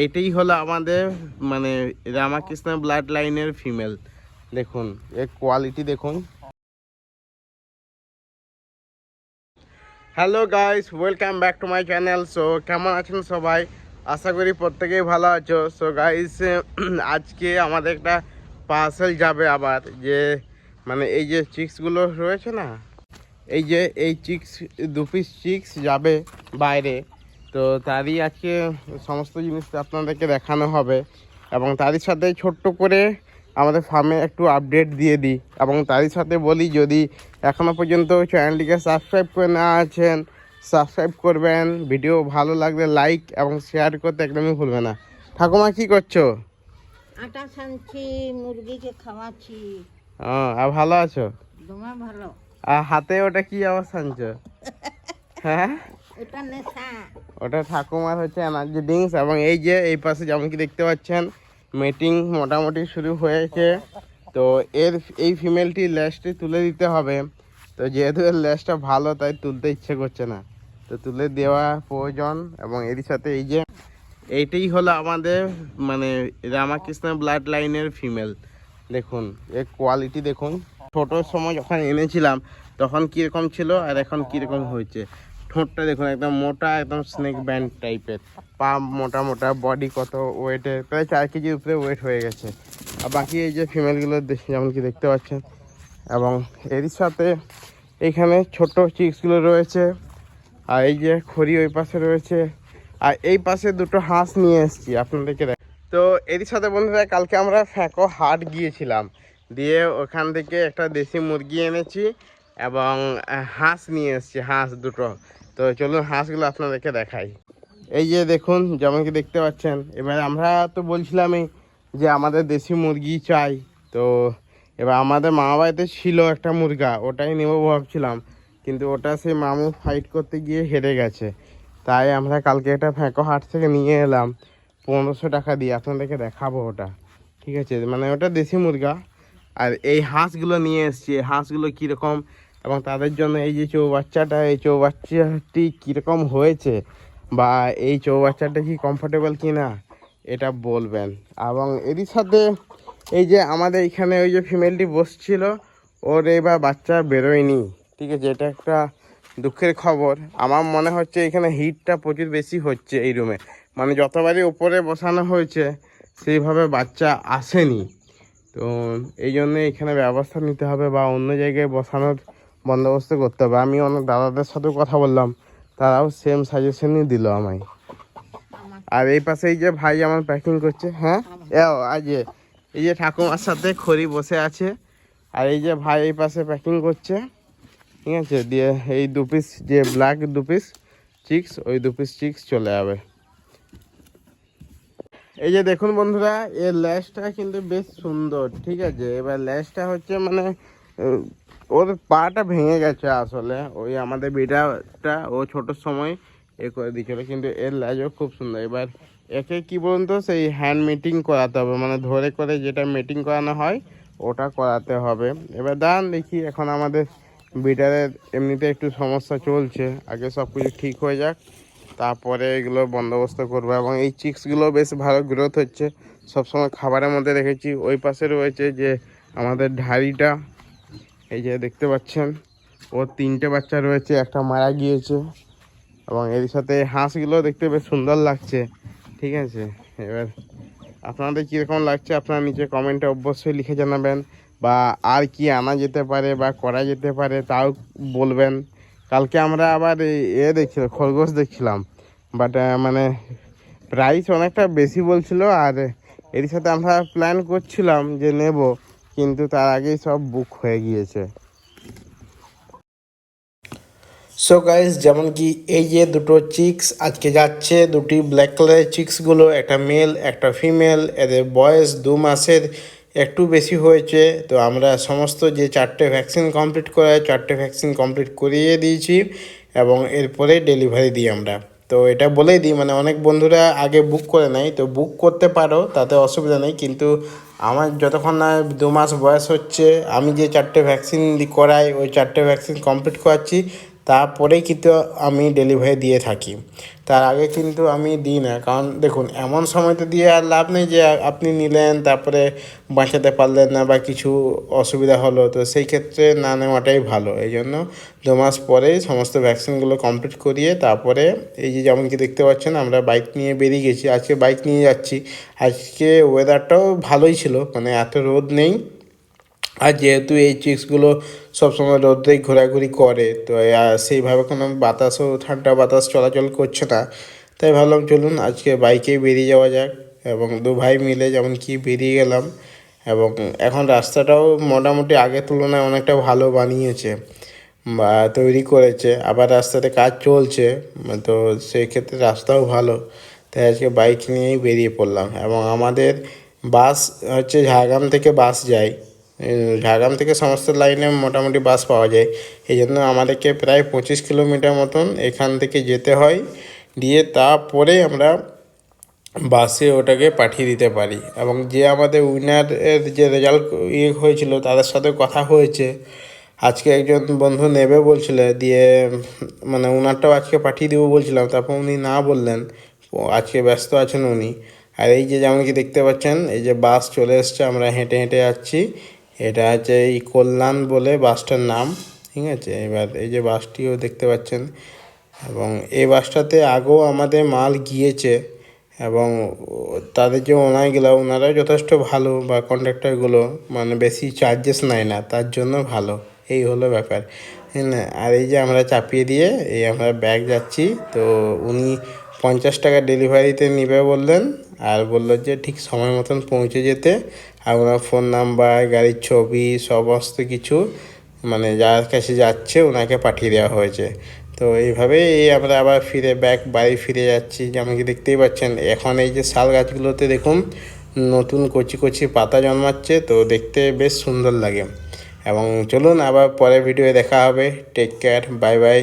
এইটাই হলো আমাদের মানে রামাকৃষ্ণ ব্লাড লাইনের ফিমেল দেখুন, এর কোয়ালিটি দেখুন। Hello guys welcome back to my channel so কেমন আছেন সবাই? আশা করি প্রত্যেকেই ভালো আছো। সো গাইস আজকে আমাদের একটা পার্সেল যাবে আবার, যে মানে এই যে চিক্সগুলো রয়েছে না, এই যে, এই চিক্স দু পিস চিক্স যাবে বাইরে। তো তারই আজকে সমস্ত জিনিস আপনাদেরকে দেখানো হবে এবং তারই সাথে ছোট্ট করে আমাদের ফার্মে একটু আপডেট দিয়ে দিই এবং তারই সাথে বলি যদি এখনও পর্যন্ত চ্যানেলটিকে সাবস্ক্রাইব করে না আছেন সাবস্ক্রাইব করবেন। ভিডিও ভালো লাগলে লাইক এবং শেয়ার করতে একদমই ভুলবে না। ঠাকুমা কি করছ? আটা ছানছি মুরগিকে খাওয়াচ্ছি। ও ভালো আছো? তোমার ভালো? আর হাতে ওটা কি অবস্থা আনছো হ্যাঁ? ওটা ঠাকুমার হচ্ছে এনার্জি ড্রিঙ্কস এবং এই যে এই পাশে যেমন কি দেখতে পাচ্ছেন মিটিং মোটামুটি শুরু হয়েছে। তো এর এই ফিমেলটি ল্যাসটি তুলে দিতে হবে। তো যেহেতু এর ল্যাসটা ভালো, তাই তুলতে ইচ্ছে করছে না। তো তুলে দেওয়া প্রয়োজন এবং এর সাথে এই যে এইটাই হলো আমাদের মানে রামাকৃষ্ণ ব্লাড লাইনের ফিমেল দেখুন, এর কোয়ালিটি দেখুন। ছোটোর সময় যখন এনেছিলাম, তখন কীরকম ছিল আর এখন কীরকম হয়েছে? ঠোঁটটা দেখুন, একদম মোটা, একদম স্নেক ব্যান্ড টাইপের পা মোটা মোটা বডি কত ওয়েটের প্রায় চার কেজির উপরে ওয়েট হয়ে গেছে। আর বাকি এই যে ফিমেলগুলো যেমন কি দেখতে পাচ্ছেন, এবং এরই সাথে এইখানে ছোট চিক্সগুলো রয়েছে, আর এই যে খড়ি ওই পাশে রয়েছে, আর এই পাশে দুটো হাঁস নিয়ে এসেছি, আপনাদেরকে দেখ তো এরই সাথে বন্ধুরা, কালকে আমরা ফ্যাঁকো হাট গিয়েছিলাম। দিয়ে ওখান থেকে একটা দেশি মুরগি এনেছি, এবং হাঁস নিয়ে এসেছি, হাঁস দুটো। তো চলুন হাঁসগুলো আপনাদেরকে দেখাই। এই যে দেখুন যেমন কি দেখতে পাচ্ছেন, এবার আমরা তো বলছিলামই যে আমাদের দেশি মুরগি চাই। তো এবার আমাদের মামা বাড়িতে ছিল একটা মুরগা, ওটাই নেব ভাবছিলাম। কিন্তু ওটা সেই মামু ফাইট করতে গিয়ে হেরে গেছে। তাই আমরা কালকে এটা ফ্যাঁকো হাট থেকে নিয়ে এলাম, পনেরোশো টাকা দিয়ে। আপনাদেরকে দেখাবো ওটা। ঠিক আছে? মানে ওটা দেশি মুরগা। আর এই হাঁসগুলো নিয়ে এসছি। হাঁসগুলো কীরকম? এবং তাদের জন্য এই যে চৌবাচ্চাটা, এই চৌবাচ্চাটি কীরকম হয়েছে বা এই চৌবাচ্চাটা কি কমফোর্টেবল কি না এটা বলবেন। এবং এরই সাথে এই যে আমাদের এখানে ওই যে ফিমেলটি বসছিল, ওর এবার বাচ্চা বেরোয়নি। ঠিক আছে, এটা একটা দুঃখের খবর। আমার মনে হচ্ছে এখানে হিটটা প্রচুর বেশি হচ্ছে এই রুমে মানে যতবারই উপরে বসানো হয়েছে, সেইভাবে বাচ্চা আসেনি। তো এই জন্য এখানে ব্যবস্থা নিতে হবে বা অন্য জায়গায় বসানোর বন্দোবস্ত করতে হবে। আমি অনেক দাদাদের সাথেও কথা বললাম। তারাও সেম সাজেশনই দিল আমায়। আর এই পাশে এই যে ভাই আমার প্যাকিং করছে হ্যাঁ? এও আজ এই যে ঠাকুমার সাথে খড়ি বসে আছে। আর এই যে ভাই এই পাশে প্যাকিং করছে, ঠিক আছে? দিয়ে এই দু পিস যে ব্ল্যাক দু পিস চিক্স ওই দু পিস চিক্স চলে যাবে। এই যে দেখুন বন্ধুরা এর ল্যাশটা কিন্তু বেশ সুন্দর, ঠিক আছে? এবার ল্যাশটা হচ্ছে মানে ওর পাটা ভেঙে গেছে আসলে। ওই আমাদের বিড়াটা ও ছোটোর সময় এ করে দিয়েছিল, কিন্তু এর ল্যাজও খুব সুন্দর। এবার একে কি বলুন তো, সেই হ্যান্ড মিটিং করাতে হবে। মানে ধরে করে যেটা মিটিং করানো হয়, ওটা করাতে হবে। এবার দাঁড়ান দেখি, এখন আমাদের বিটারের এমনিতে একটু সমস্যা চলছে। আগে সব কিছু ঠিক হয়ে যাক, তারপরে এগুলো বন্দোবস্ত করব। এবং এই চিক্সগুলো বেশ ভালো গ্রোথ হচ্ছে। সবসময় খাবারের মধ্যে রেখেছি। ওই পাশে রয়েছে যে আমাদের ঢাড়িটা এই যে দেখতে পাচ্ছেন ওর তিনটে বাচ্চা রয়েছে, একটা মারা গিয়েছে এবং এর সাথে হাঁসগুলো দেখতে বেশ সুন্দর লাগছে, ঠিক আছে? এবার আপনাদের কীরকম লাগছে আপনারা নিচে কমেন্টে অবশ্যই লিখে জানাবেন, বা আর কি আনা যেতে পারে বা করা যেতে পারে তাও বলবেন। কালকে আমরা আবার এ দেখছিলাম খরগোশ দেখছিলাম বাট মানে প্রাইস অনেকটা বেশি বলছিল, আর এর সাথে আমরা প্ল্যান করছিলাম যে নেব কিন্তু তার আগেই সব বুক হয়ে গিয়েছে। সো গাইস যেমন কি এই যে দুটো চিক্স আজকে যাচ্ছে, দুটি ব্ল্যাক কালারের চিক্সগুলো একটা মেল একটা ফিমেল এদের বয়স দু মাসের একটু বেশি হয়েছে। তো আমরা সমস্ত যে চারটে ভ্যাকসিন কমপ্লিট করা চারটে ভ্যাকসিন কমপ্লিট করিয়ে দিয়েছি এবং এরপরে ডেলিভারি দিই আমরা। তো এটা বলেই দিই মানে অনেক বন্ধুরা আগে বুক করে নেয়, তো বুক করতে পারো, তাতে অসুবিধা নেই, কিন্তু আমার যতক্ষণ না দু মাস বয়স হচ্ছে, আমি যে চারটে ভ্যাকসিন করাই, ওই চারটে ভ্যাকসিন কমপ্লিট করাচ্ছি তারপরেই কিন্তু আমি ডেলিভারি দিয়ে থাকি। তার আগে কিন্তু আমি দিই না। কারণ দেখুন, এমন সময় তো দিয়ে আর লাভ নেই যে আপনি নিলেন, তারপরে বাঁচাতে পারলেন না বা কিছু অসুবিধা হলো। তো সেই ক্ষেত্রে না নেওয়াটাই ভালো। এই জন্য দু মাস পরেই সমস্ত ভ্যাকসিনগুলো কমপ্লিট করিয়ে তারপরে এই যে যেমন কি দেখতে পাচ্ছেন, আমরা বাইক নিয়ে বেরিয়ে গেছি। আজকে বাইক নিয়ে যাচ্ছি। আজকে ওয়েদারটাও ভালোই ছিল। মানে এত রোদ নেই। আর যেহেতু এই চিক্সগুলো সবসময় রোদেই ঘোরাঘুরি করে, তো সেইভাবে কোনো বাতাসও, ঠান্ডা বাতাস চলাচল করছে না। তাই ভাবলাম চলুন আজকে বাইকেই বেরিয়ে যাওয়া যাক এবং দু ভাই মিলে যেমন কি বেরিয়ে গেলাম এবং এখন রাস্তাটাও মোটামুটি আগের তুলনায় অনেকটা ভালো বানিয়েছে, বা তৈরি করেছে। আবার রাস্তাতে কাজ চলছে, তো সেই ক্ষেত্রে রাস্তাও ভালো। তাই আজকে বাইক নিয়েই বেরিয়ে পড়লাম এবং আমাদের বাস হচ্ছে ঝাড়গ্রাম থেকে বাস যায়। ঝাড়গ্রাম থেকে সমস্ত লাইনে মোটামুটি বাস পাওয়া যায়। এই জন্য আমাদেরকে প্রায় পঁচিশ কিলোমিটার মতন এখান থেকে যেতে হয়। দিয়ে তারপরে আমরা বাসে ওটাকে পাঠিয়ে দিতে পারি। এবং যে আমাদের উইনারের যে রেজাল্ট ইয়ে হয়েছিল, তাদের সাথে কথা হয়েছে। আজকে একজন বন্ধু নেবে বলছিল, দিয়ে মানে ওনারটাও আজকে পাঠিয়ে দেবো বলছিলাম। তারপর উনি না বললেন আজকে ব্যস্ত আছেন উনি। আর এই যে যেমন কি দেখতে পাচ্ছেন, এই যে বাস চলে এসছে, আমরা হেঁটে হেঁটে যাচ্ছি। এটা হচ্ছে এই কল্যাণ বলে বাসটার নাম, ঠিক আছে? এবার এই যে বাসটিও দেখতে পাচ্ছেন। এবং এই বাসটাতে আগেও আমাদের মাল গিয়েছে এবং তাদের যে ওনারগুলো ওনারাও যথেষ্ট ভালো বা কন্ট্রাক্টরগুলো মানে বেশি চার্জেস নেয় না, তার জন্য ভালো। এই হলো ব্যাপার। হ্যাঁ আর এই যে আমরা চাপিয়ে দিয়ে এই আমরা ব্যাগ যাচ্ছি, তো উনি পঞ্চাশ টাকা ডেলিভারিতে নিবে বললেন। আর বলল যে, ঠিক সময় মতন পৌঁছে যেতে। আর ওনার ফোন নাম্বার গাড়ির ছবি, সমস্ত কিছু মানে যার কাছে যাচ্ছে, ওনাকে পাঠিয়ে দেওয়া হয়েছে। তো এইভাবেই এই আমরা আবার ফিরে ব্যাক বাড়ি ফিরে যাচ্ছি। যেমন কি দেখতেই পাচ্ছেন? এখন এই যে শাল গাছগুলোতে দেখুন, নতুন কচি কচি পাতা জন্মাচ্ছে। তো দেখতে বেশ সুন্দর লাগে। এবং চলুন আবার পরের ভিডিওয়ে দেখা হবে। Take care bye bye